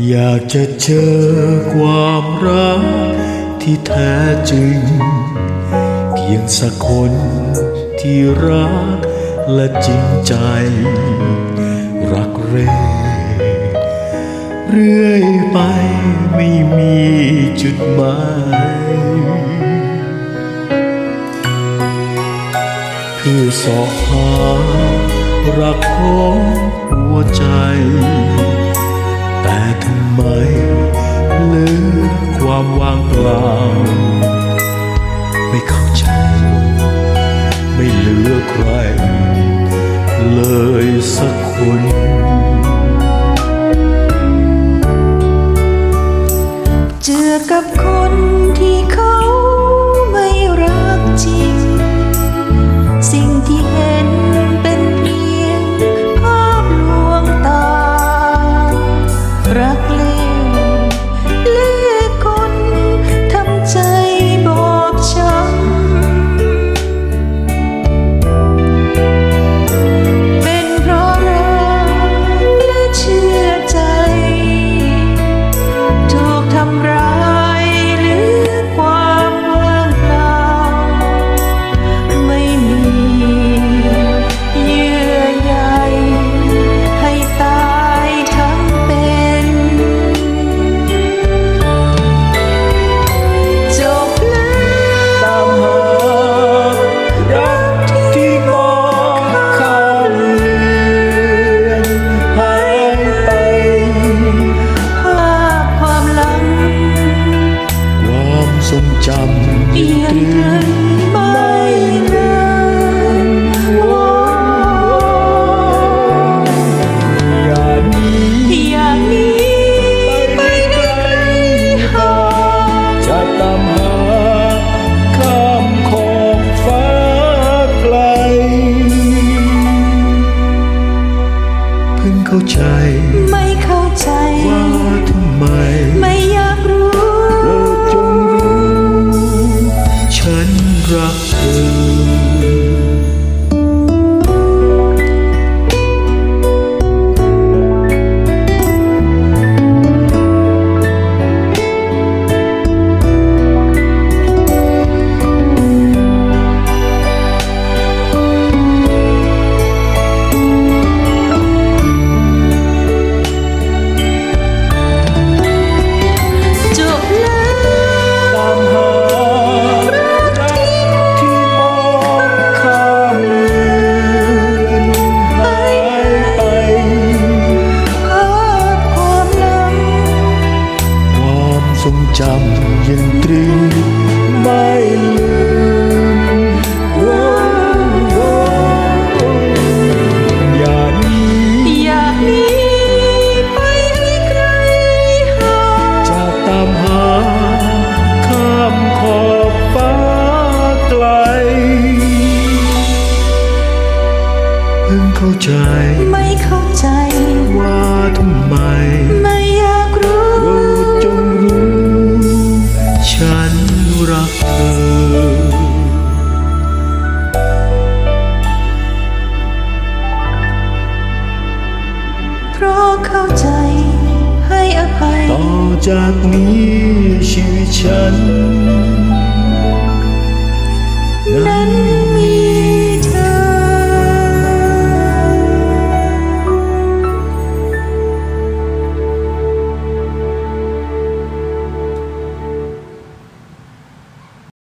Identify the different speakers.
Speaker 1: อยากจะเจอความรักที่แท้จริง เพียงสักคนที่รักและจริงใจ รักเร่เรื่อยไปไม่มีจุดหมายคือสอหารักของหัวใจ แต่ทำไมเหลือความว่างเปล่า ไม่เข้าใจ ไม่เหลือใคร เลยสักคน
Speaker 2: เพิ่งเข้า
Speaker 1: ใจ
Speaker 2: ไม่เข้าใจ
Speaker 1: ว่าทำไม
Speaker 2: ไม่อยากรู้
Speaker 1: ทรงจำยังตรึงไม่ลืมวันอย่าหนี
Speaker 2: อยากหนีไปให้ไกลห่าง
Speaker 1: จะตามหาข้ามขอบฟ้าไกล เพิ่งเข้าใจ
Speaker 2: ไม่เข้าใจ
Speaker 1: ว่าทำไม
Speaker 2: ไม่อยากรู้
Speaker 1: โปรดจง
Speaker 2: เข้าใจ ให้อภัย
Speaker 1: ต่อจากนี้ชีวิตฉัน